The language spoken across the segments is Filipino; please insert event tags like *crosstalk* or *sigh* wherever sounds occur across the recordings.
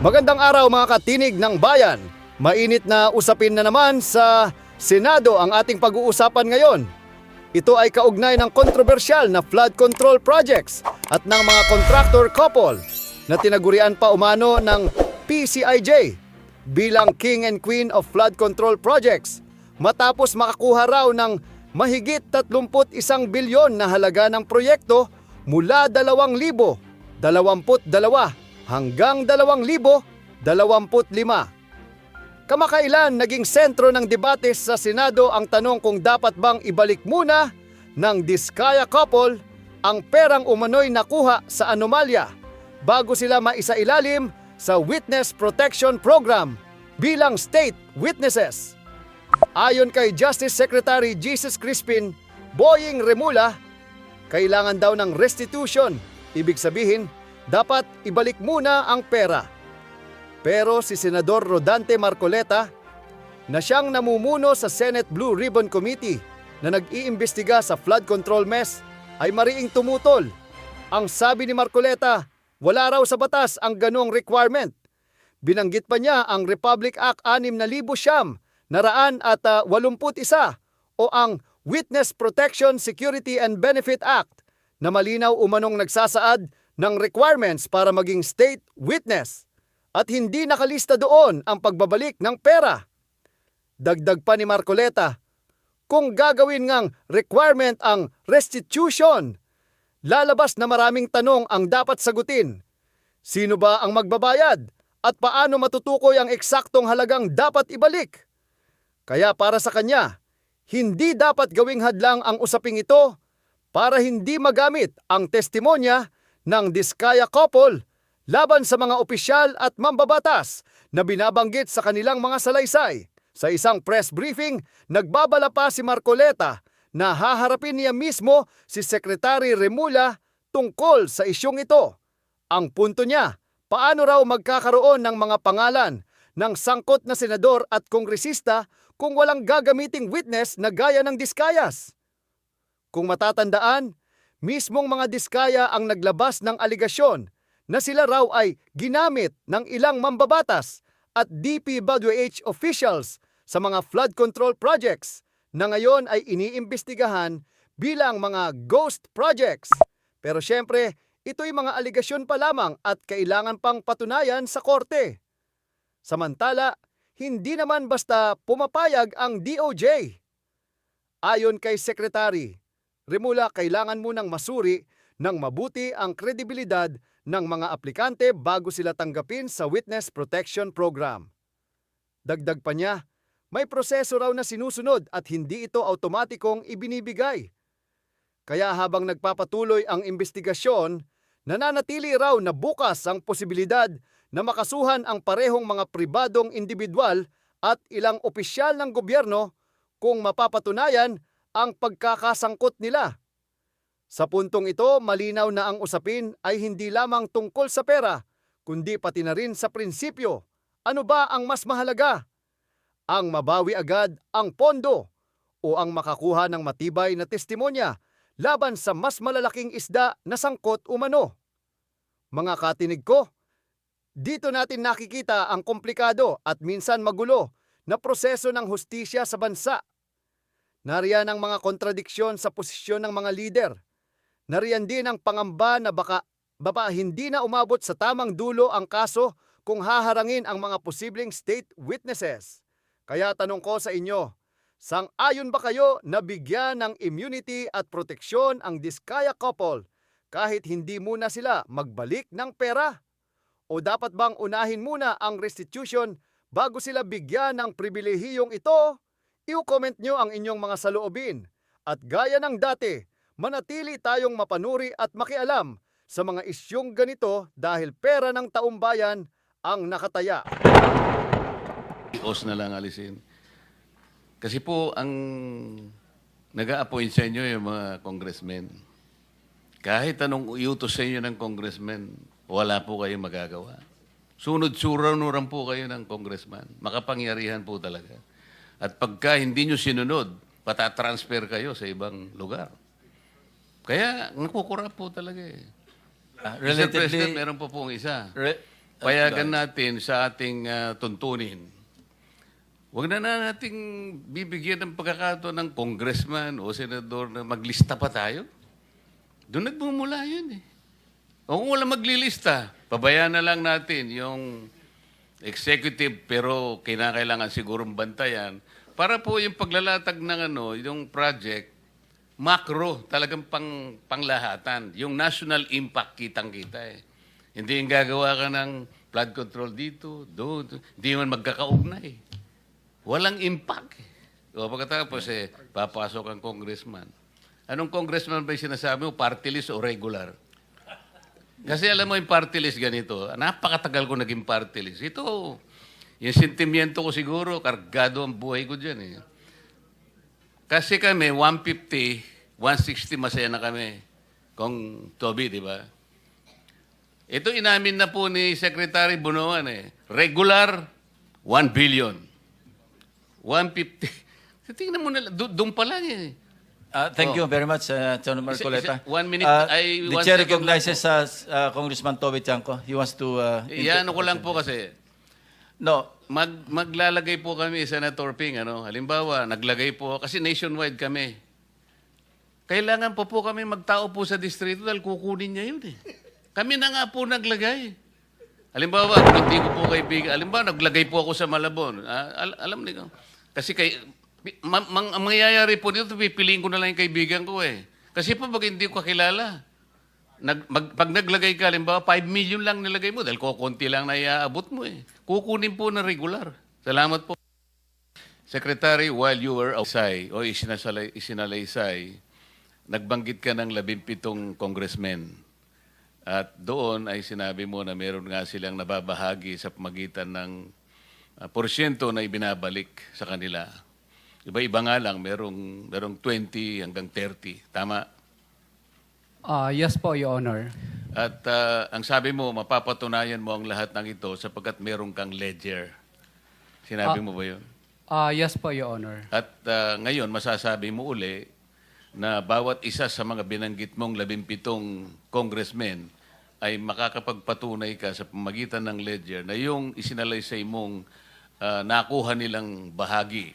Magandang araw mga katinig ng bayan. Mainit na usapin na naman sa Senado ang ating pag-uusapan ngayon. Ito ay kaugnay ng kontrobersyal na flood control projects at ng mga contractor couple na tinagurian pa umano ng PCIJ bilang King and Queen of Flood Control Projects matapos makakuha raw ng mahigit 31 bilyon na halaga ng proyekto mula 2,022 hanggang 2,025. Kamakailan naging sentro ng debate sa Senado ang tanong kung dapat bang ibalik muna ng Diskaya couple ang perang umano'y nakuha sa anomalya bago sila maisailalim sa Witness Protection Program bilang state witnesses. Ayon kay Justice Secretary Jesus Crispin Boying Remula, kailangan daw ng restitution. Ibig sabihin, dapat ibalik muna ang pera. Pero si Senador Rodante Marcoleta, na siyang namumuno sa Senate Blue Ribbon Committee na nag-iimbestiga sa flood control mess, ay mariing tumutol. Ang sabi ni Marcoleta, wala raw sa batas ang ganong requirement. Binanggit pa niya ang Republic Act 6000 siyam naraan at ah, 81 o ang Witness Protection Security and Benefit Act na malinaw umanong nagsasaad ng requirements para maging state witness at hindi nakalista doon ang pagbabalik ng pera. Dagdag pa ni Marcoleta, kung gagawin ngang requirement ang restitution, lalabas na maraming tanong ang dapat sagutin. Sino ba ang magbabayad? At paano matutukoy ang eksaktong halagang dapat ibalik? Kaya para sa kanya, hindi dapat gawing hadlang ang usaping ito para hindi magamit ang testimonya ng Diskaya couple laban sa mga opisyal at mambabatas na binabanggit sa kanilang mga salaysay. Sa isang press briefing, nagbabala pa si Marcoleta na haharapin niya mismo si Secretary Remula tungkol sa isyong ito. Ang punto niya, paano raw magkakaroon ng mga pangalan ng sangkot na senador at kongresista kung walang gagamiting witness na gaya ng Diskayas? Kung matatandaan, mismong mga Diskaya ang naglabas ng aligasyon na sila raw ay ginamit ng ilang mambabatas at DPWH officials sa mga flood control projects na ngayon ay iniimbestigahan bilang mga ghost projects. Pero syempre, ito'y mga aligasyon pa lamang at kailangan pang patunayan sa korte. Samantala, hindi naman basta pumapayag ang DOJ. Ayon kay Secretary, Remula kailangan munang masuri ng mabuti ang kredibilidad ng mga aplikante bago sila tanggapin sa Witness Protection Program. Dagdag pa niya, may proseso raw na sinusunod at hindi ito automatikong ibinibigay. Kaya habang nagpapatuloy ang investigasyon, nananatili raw na bukas ang posibilidad na makasuhan ang parehong mga pribadong individual at ilang opisyal ng gobyerno kung mapapatunayan ang pagkakasangkot nila. Sa puntong ito, malinaw na ang usapin ay hindi lamang tungkol sa pera, kundi pati na rin sa prinsipyo. Ano ba ang mas mahalaga? Ang mabawi agad ang pondo o ang makakuha ng matibay na testimonya laban sa mas malalaking isda na sangkot umano. Mga katinig ko, dito natin nakikita ang komplikado at minsan magulo na proseso ng hustisya sa bansa. Nariyan ang mga kontradiksyon sa posisyon ng mga lider. Nariyan din ang pangamba na baka, baka hindi na umabot sa tamang dulo ang kaso kung haharangin ang mga posibleng state witnesses. Kaya tanong ko sa inyo, sang-ayon ba kayo na bigyan ng immunity at proteksyon ang Diskaya couple kahit hindi muna sila magbalik ng pera? O dapat bang unahin muna ang restitution bago sila bigyan ng pribilehiyong ito? I-comment nyo ang inyong mga saloobin. At gaya ng dati, manatili tayong mapanuri at makialam sa mga isyong ganito dahil pera ng taumbayan ang nakataya. Os na lang alisin. Kasi po, ang nag-a-appoint sa inyo yung mga congressmen. Kahit anong iutos sa inyo ng congressman, wala po kayong magagawa. Sunod-suranuran po kayo ng congressman. Makapangyarihan po talaga. At pagka hindi nyo sinunod, patatransfer kayo sa ibang lugar. Kaya, nakukura po talaga eh. Ah, Mr. President, meron po pong isa. re- payagan natin sa ating ah, tuntunin, huwag na na nating bibigyan ng pagkakataon ng congressman o senador na maglista pa tayo. Doon nagmumula yun eh. O kung wala maglilista, pabayaan na lang natin yung executive pero kinakailangan sigurong bantayan para po yung paglalatag ng ano, yung project, macro, talagang pang, panglahatan. Yung national impact kitang-kita eh. Hindi yung gagawa ka ng flood control dito, doon. hindi man magkakaugnay. Walang impact. eh. O pagkatapos eh, papasok ang congressman. Anong congressman ba yung sinasabi mo? Party list o regular? Kasi alam mo yung party list ganito, napakatagal ko naging party list. Ito, yung sentimiento ko siguro, kargado ang buhay ko dyan eh. Kasi kami, 150, 160 masaya na kami. Kung Toby, di ba? Ito inamin na po ni Secretary Bunuan eh. Regular, 1 billion. 150. *laughs* Tingnan mo na, doon pa lang eh. Uh, thank you very much, uh, Senator Marcoleta. isa- one minute, Uh, ay, the chair recognizes uh, uh, Congressman Toby Chanco. He wants to... Uh, Iyan ko lang po kasi, No, mag, maglalagay po kami, Senator Ping, ano, halimbawa, naglagay po, kasi nationwide kami. Kailangan po po kami magtao po sa distrito dahil kukunin niya yun eh. Kami na nga po naglagay. Halimbawa, hindi ko po kaibigan, halimbawa, naglagay po ako sa Malabon. Ah, al- alam niyo, kasi kay, ma- mang, ang mangyayari po dito, pipiliin ko na lang yung kaibigan ko eh. Kasi po, pag hindi ko kakilala, Nag, mag, pag naglagay ka, halimbawa, 5 million lang nilagay mo dahil kukunti lang na iaabot mo eh. Kukunin po na regular. Salamat po. Secretary, while you were outside o isinasalay, isinalaysay, nagbanggit ka ng labimpitong congressmen. At doon ay sinabi mo na meron nga silang nababahagi sa pamagitan ng ah, porsyento na ibinabalik sa kanila. Iba-iba nga lang, merong, merong 20 hanggang 30. Tama? Ah, yes po, Your Honor. At ah, ang sabi mo, mapapatunayan mo ang lahat ng ito sapagkat meron kang ledger. Sinabi Ah. mo ba yun? Ah, yes po, Your Honor. At ah, ngayon, masasabi mo uli na bawat isa sa mga binanggit mong labimpitong congressmen ay makakapagpatunay ka sa pamagitan ng ledger na yung isinalaysay mong ah, nakuha nilang bahagi,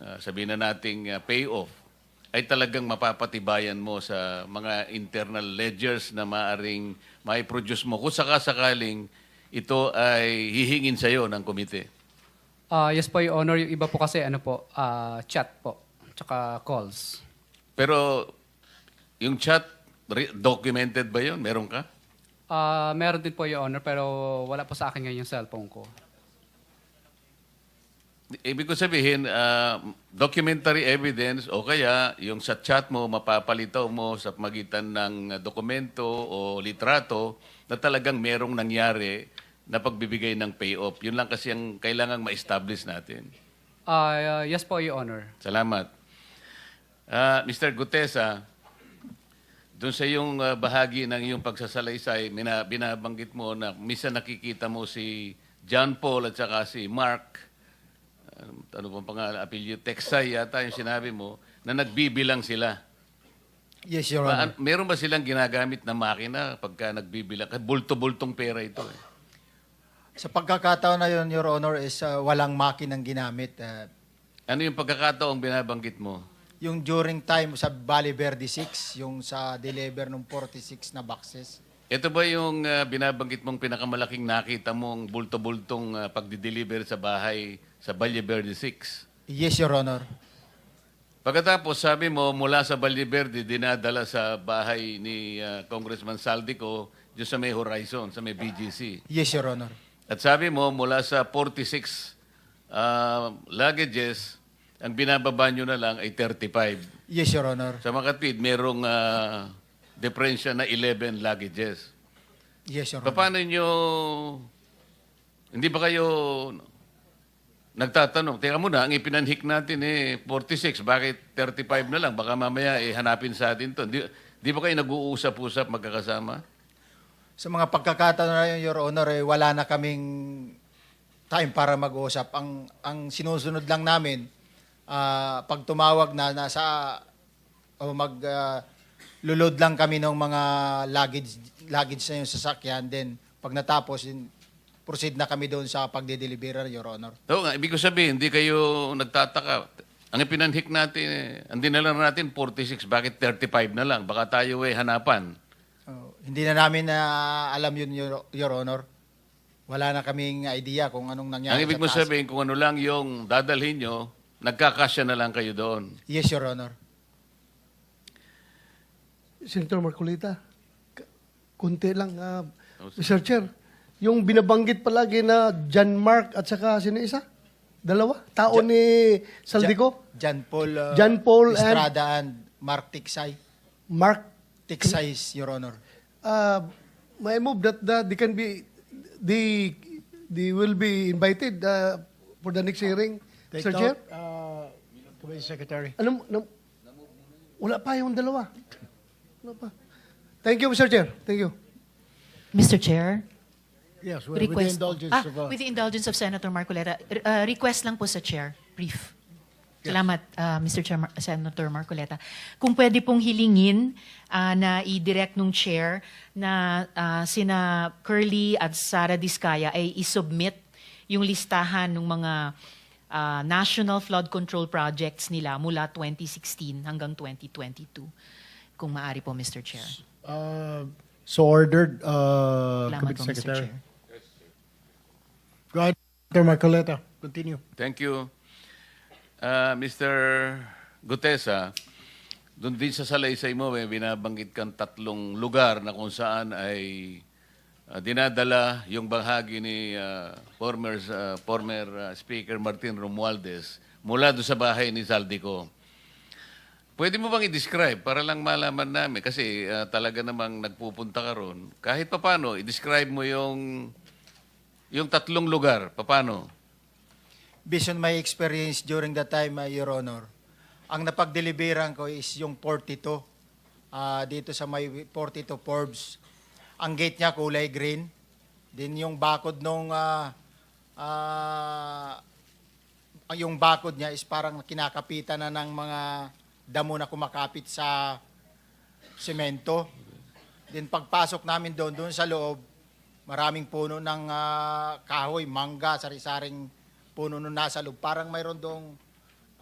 ah, sabihin na nating ah, payoff, ay talagang mapapatibayan mo sa mga internal ledgers na maaring mai-produce mo kung sakasakaling ito ay hihingin sa iyo ng komite. Ah, yes po, Your Honor. Yung iba po kasi, ano po, ah, chat po, tsaka calls. Pero yung chat, documented ba yun? Meron ka? Ah, meron din po, Your Honor, pero wala po sa akin ngayon yung cellphone ko. Ibig ko sabihin, ah, documentary evidence o kaya yung sa chat mo, mapapalitaw mo sa magitan ng dokumento o litrato na talagang merong nangyari na pagbibigay ng payoff. Yun lang kasi ang kailangang ma-establish natin. Ah, yes po, Your Honor. Salamat. Ah, Mr. Gutesa, doon sa iyong ah, bahagi ng iyong pagsasalaysay, mina, binabanggit mo na misa nakikita mo si John Paul at saka si Mark, ano pang pangalan, apelyido, Texay yata yung sinabi mo, na nagbibilang sila. Yes, Your Ba, Honor. an- meron ba silang ginagamit na makina pagka nagbibilang? Bulto-bultong pera ito eh. Sa pagkakataon na yun, Your Honor, is uh, walang makinang ginamit. Uh, Ano yung pagkakataong binabanggit mo? yung during time sa Valley Verde 6, yung sa deliver ng 46 na boxes. Ito ba yung ah, binabanggit mong pinakamalaking nakita mong bulto-bultong uh, pagdi-deliver sa bahay sa Valle Verde 6? Yes, Your Honor. Pagkatapos, sabi mo, mula sa Valle Verde, dinadala sa bahay ni ah, Congressman Saldico dyan sa may Horizon, sa may BGC. Yes, Your Honor. At sabi mo, mula sa 46 ah, luggages, ang binababa nyo na lang ay 35. Yes, Your Honor. Sa Makatwid, merong uh, differential na 11 luggages. Yes, Your Honor. Paano nyo, hindi ba kayo nagtatanong, teka muna, ang ipinanhik natin eh 46, bakit 35 na lang? Baka mamaya eh, hanapin sa atin to. Di, di ba kayo nag-uusap-usap magkakasama? Sa mga pagkakataon na yun, Your Honor, eh, wala na kaming time para mag-usap. Ang, ang sinusunod lang namin, ah, pag tumawag na nasa o mag ah, lulod lang kami ng mga luggage luggage na yung sasakyan then pag natapos yun, proceed na kami doon sa pagde-deliver, Your Honor. Oo nga, ibig ko sabihin, hindi kayo nagtataka. Ang ipinanhik natin, eh, ang dinala natin 46, bakit 35 na lang? Baka tayo eh hanapan. Oh, hindi na namin na alam yun, Your, Your Honor. Wala na kaming idea kung anong nangyari ang ibig sa mo taas. sabihin, kung ano lang yung dadalhin nyo, nagkakasya na lang kayo doon. Yes, Your Honor. Senator Marcolita, kunti lang. ah, Mr. Chair, yung binabanggit palagi na John Mark at saka sino isa? Dalawa? Tao ni Saldico? John Paul, uh, John Paul and- Estrada and, Mark Tiksay. Mark, Tiksay, Your Honor. uh, may move that, that they can be, they, they will be invited uh, for the next hearing. Mr. Chair? uh, Committee Secretary. Ano, ano, wala pa yung dalawa. Wala pa. Thank you, Mr. Chair. Thank you. Mr. Chair, Yes, with with the request. indulgence ah, of... uh, with the indulgence of Senator Marcoleta, r- uh, request lang po sa Chair, brief. Salamat, uh, Mr. Chair, Senator Marcoleta. Kung pwede pong hilingin ah, na i-direct nung Chair na ah, sina Curly at Sara Diskaya ay i-submit yung listahan ng mga ah, national flood control projects nila mula 2016 hanggang 2022. Kung maari po, Mr. Chair. uh, So ordered, uh, Salamat Committee po, Mr. Secretary. Chair. Senator Marcoleta. Continue. Thank you. Ah, Mr. Gutesa, doon din sa salaysay mo, may binabanggit kang tatlong lugar na kung saan ay ah, dinadala yung bahagi ni ah, former, ah, former ah, Speaker Martin Romualdez mula doon sa bahay ni Zaldico. Pwede mo bang i-describe para lang malaman namin? Kasi ah, talaga namang nagpupunta ka ron. Kahit papano, i-describe mo yung, yung tatlong lugar. Paano? Based on my experience during that time, uh, Your Honor, ang napag-deliveran ko is yung 42. ah, dito sa may 42 Forbes. Ang gate niya kulay green. Din yung bakod nung ah, ah, yung bakod niya is parang kinakapitan na ng mga damo na kumakapit sa semento. Din pagpasok namin doon, doon sa loob, maraming puno ng ah, kahoy, mangga, sari-saring puno nung nasa loob. Parang mayroon doong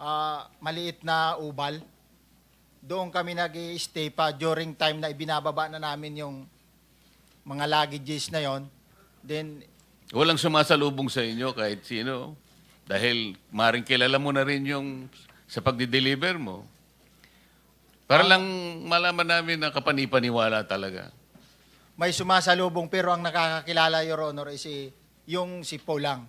ah, maliit na ubal. Doon kami nag stay pa during time na ibinababa na namin yung mga luggages na yon. Then, Walang sumasalubong sa inyo kahit sino. Dahil maring kilala mo na rin yung sa pagdi-deliver mo. Para lang malaman namin na kapanipaniwala talaga. May sumasalubong pero ang nakakakilala, Your Honor, is si, yung si Paul lang.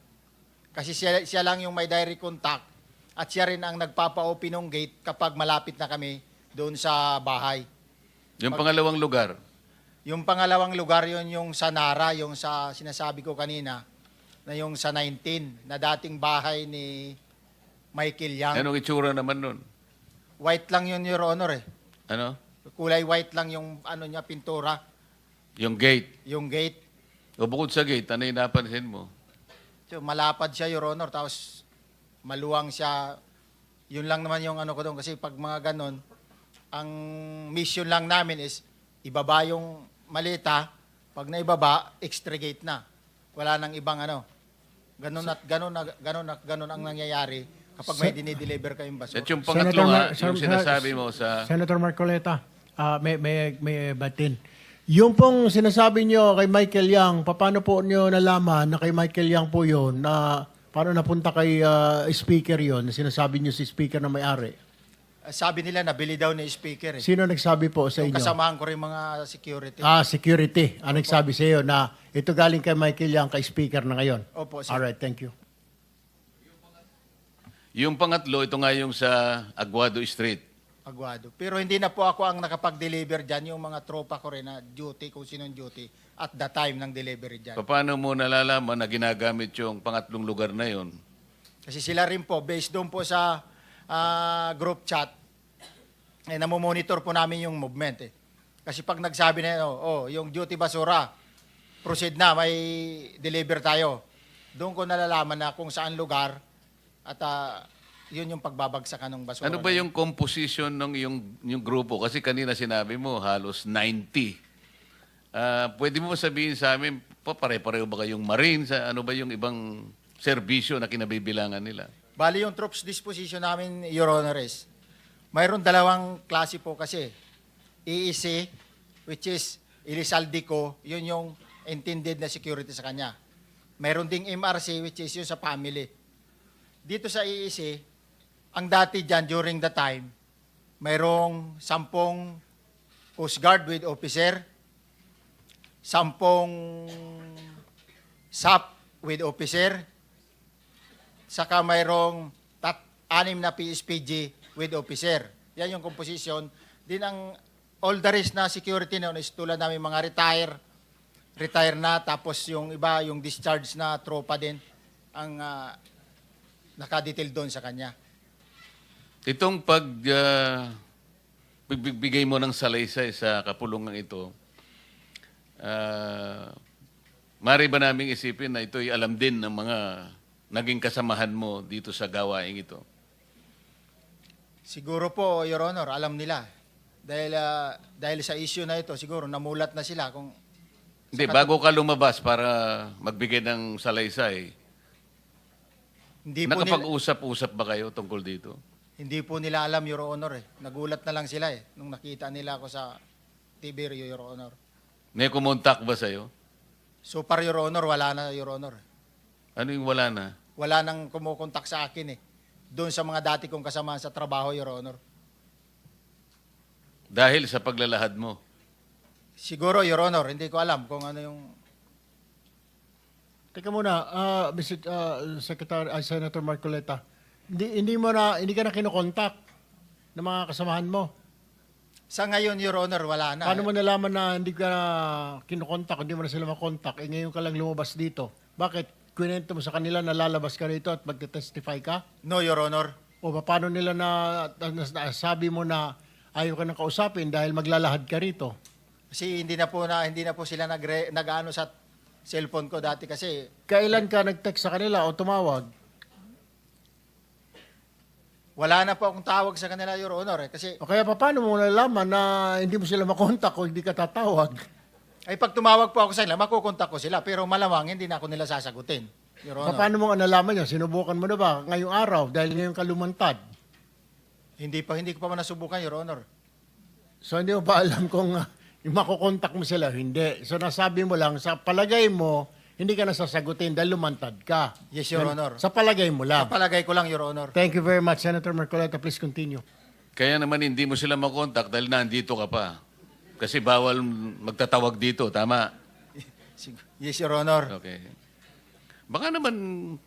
Kasi siya, siya lang yung may direct contact at siya rin ang nagpapa-open ng gate kapag malapit na kami doon sa bahay. Yung pangalawang lugar, Yung pangalawang lugar yon yung sa Nara, yung sa sinasabi ko kanina, na yung sa 19, na dating bahay ni Michael Yang. anong itsura naman nun? White lang yun, Your Honor eh. Ano? Kulay white lang yung ano niya, pintura, Yung gate. yung gate. O bukod sa gate, ano yung napansin mo? So, malapad siya, Your Honor, tapos maluwang siya. Yun lang naman yung ano ko doon. Kasi pag mga ganon, ang mission lang namin is ibaba yung malita. Pag naibaba, extra gate na. Wala nang ibang ano. Ganon at ganon na ganon at ganon ang nangyayari kapag may dinideliver kayong basura. At yung pangatlo Senator nga, Mar- yung Sen- sinasabi mo sa... Senator Marcoleta, ah, may, may, may batin. Yung pong sinasabi nyo kay Michael Yang, paano po nyo nalaman na kay Michael Yang po yun, na paano napunta kay ah, speaker yon na sinasabi nyo si speaker na may-ari? Sabi nila nabili daw ni speaker eh. Sino nagsabi po sa Yung inyo? kasamahan ko rin mga security. Ah, security. Ang nagsabi sa iyo na ito galing kay Michael Yang, kay speaker na ngayon. Opo, sir. Alright, thank you. Yung pangatlo, ito nga yung sa Aguado Street. Aguado. Pero hindi na po ako ang nakapag-deliver dyan. Yung mga tropa ko rin na duty, kung sinong duty, at the time ng delivery dyan. Paano mo nalalaman na ginagamit yung pangatlong lugar na yon? Kasi sila rin po, based doon po sa ah, group chat, eh, namomonitor po namin yung movement eh. Kasi pag nagsabi na, oh, oh, yung duty basura, proceed na, may deliver tayo. Doon ko nalalaman na kung saan lugar at ah, yun yung pagbabagsakan ng basura. Ano ba yung composition ng yung, yung grupo? Kasi kanina sinabi mo, halos 90. Ah, pwede mo sabihin sa amin Pa- Pare-pareho ba kayong marine? Sa, ano ba yung ibang serbisyo na kinabibilangan nila? Bali yung troops disposition namin, Your Honor, is mayroon dalawang klase po kasi. EEC, which is Ilisaldico, yun yung intended na security sa kanya. Mayroon ding MRC, which is yung sa family. Dito sa EEC, ang dati dyan during the time, mayroong sampung Coast Guard with officer, sampung SAP with officer, saka mayroong tat, anim na PSPG with officer. Yan yung composition. Din ang all the rest na security noon is tulad namin mga retire, retire na, tapos yung iba, yung discharge na tropa din, ang uh, nakadetail doon sa kanya. Itong pag ah, bigbigay mo ng salaysay sa kapulungan ito, ah, mari ba naming isipin na ito'y alam din ng mga naging kasamahan mo dito sa gawaing ito? Siguro po, Your Honor, alam nila. Dahil, ah, dahil sa issue na ito, siguro namulat na sila kung Hindi, bago ka lumabas para magbigay ng salaysay, hindi nakapag-usap-usap ba kayo tungkol dito? Hindi po nila alam, Your Honor. Eh. Nagulat na lang sila eh, nung nakita nila ako sa TV, Your Honor. May kumontak ba sa'yo? So far, Your Honor, wala na, Your Honor. Ano yung wala na? Wala nang kumukontak sa akin eh. Doon sa mga dati kong kasama sa trabaho, Your Honor. Dahil sa paglalahad mo. Siguro, Your Honor, hindi ko alam kung ano yung... Teka muna, ah, Mr. ah, Secretary, ah, Senator Marcoleta, hindi, hindi mo na, hindi ka na kinokontak ng mga kasamahan mo. Sa ngayon, Your Honor, wala na. Paano mo nalaman na hindi ka na kinokontak, hindi mo na sila makontak, eh ngayon ka lang lumabas dito? Bakit? Kwento mo sa kanila na lalabas ka rito at magte-testify ka? No, Your Honor. O pa- paano nila na, na, na- sabi mo na ayaw ka nang kausapin dahil maglalahad ka rito? Kasi hindi na po na hindi na po sila nagre, nag-ano sa cellphone ko dati kasi Kailan ka nag-text sa kanila o tumawag? Wala na po akong tawag sa kanila, Your Honor. Eh. Kasi O kaya pa, paano mo nalaman na hindi mo sila makontak o hindi ka tatawag? ay pag tumawag po ako sa kanila, makukontak ko sila. Pero malamang hindi na ako nila sasagutin, Your Pa- Honor. Paano mo nalaman yan? Sinubukan mo na ba ngayong araw dahil ngayon ka lumantad? Hindi pa hindi ko pa man nasubukan, Your Honor. So hindi mo pa alam kung uh, yung makukontak mo sila, hindi. So nasabi mo lang, sa palagay mo, hindi ka nasasagutin dahil lumantad ka. Yes, Your Honor. Sa palagay mo lang. Sa palagay ko lang, Your Honor. Thank you very much, Senator Marcoleta. Please continue. Kaya naman hindi mo sila makontak dahil nandito ka pa. Kasi bawal magtatawag dito, tama? *laughs* Yes, Your Honor. Okay. Baka naman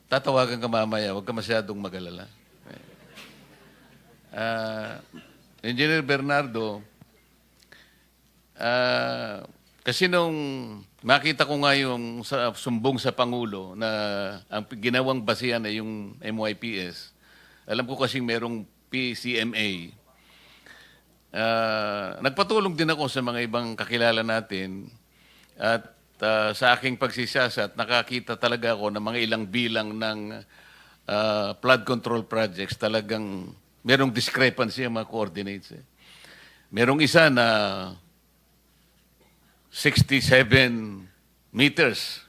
tatawagan ka mamaya, huwag ka masyadong mag-alala. Ah, Engineer Bernardo, ah, kasi nung makita ko nga yung sa, sumbong sa Pangulo na ang ginawang basihan ay yung MYPS, alam ko kasing merong PCMA, Ah, nagpatulong din ako sa mga ibang kakilala natin at ah, sa aking pagsisiyasat, nakakita talaga ako ng mga ilang bilang ng ah, flood control projects. Talagang merong discrepancy ang mga coordinates. Eh. Merong isa na 67 meters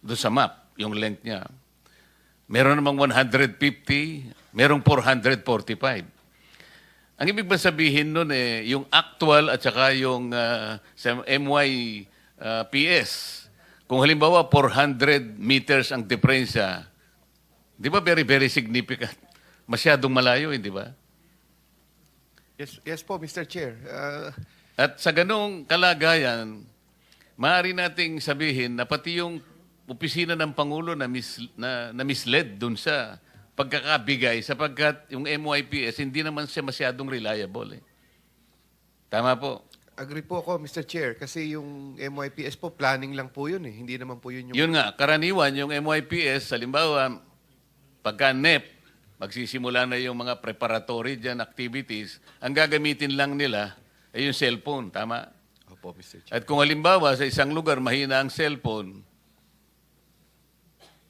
doon sa map, yung length niya. Meron namang 150, merong 445. Ang ibig ba sabihin nun eh, yung actual at saka yung ah, sa MY ah, PS, kung halimbawa 400 meters ang diferensya, di ba very, very significant? Masyadong malayo, hindi ba? Yes, yes po, Mr. Chair. Uh, At sa ganong kalagayan, maaari nating sabihin na pati yung opisina ng Pangulo na, mis, na, na misled dun sa pagkakabigay sapagkat yung MYPS hindi naman siya masyadong reliable. Eh. Tama po. agree po ako, Mr. Chair, kasi yung MYPS po, planning lang po yun eh. Hindi naman po yun yung... Yun nga, karaniwan yung MYPS, halimbawa, pagka NEP, magsisimula na yung mga preparatory dyan activities, ang gagamitin lang nila ay yung cellphone, tama? Opo, Mr. Chair. At kung halimbawa sa isang lugar mahina ang cellphone,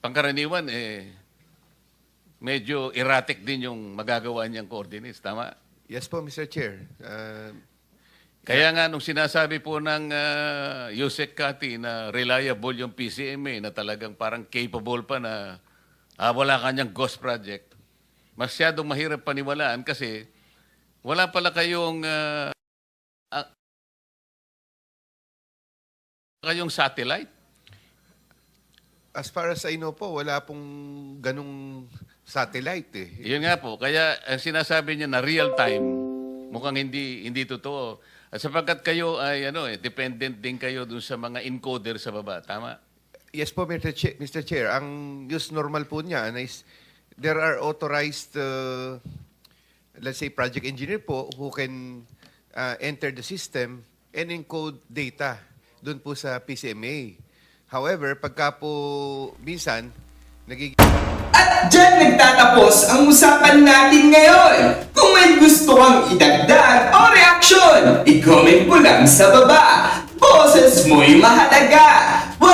pangkaraniwan eh medyo erratic din yung magagawa niyang coordinates, tama? Yes po, Mr. Chair. Uh, Kaya nga nung sinasabi po ng uh, Yusek Kati na reliable yung PCMA na talagang parang capable pa na ah, wala kanyang ghost project, masyadong mahirap paniwalaan kasi wala pala kayong ah, kayong satellite. As far as I know po, wala pong ganong satellite eh. Yun nga po. Kaya ang sinasabi niya na real time, mukhang hindi hindi totoo. At sapagkat kayo ay ano eh, dependent din kayo dun sa mga encoder sa baba. Tama? Yes po, Mr. Chair, Mr. Chair. Ang use normal po niya is there are authorized, uh, let's say, project engineer po who can uh, enter the system and encode data doon po sa PCMA. However, pagka po minsan, nagiging At dyan nagtatapos ang usapan natin ngayon. Kung may gusto kang idagdag o reaksyon, i-comment mo lang sa baba. Boses mo'y mahalaga.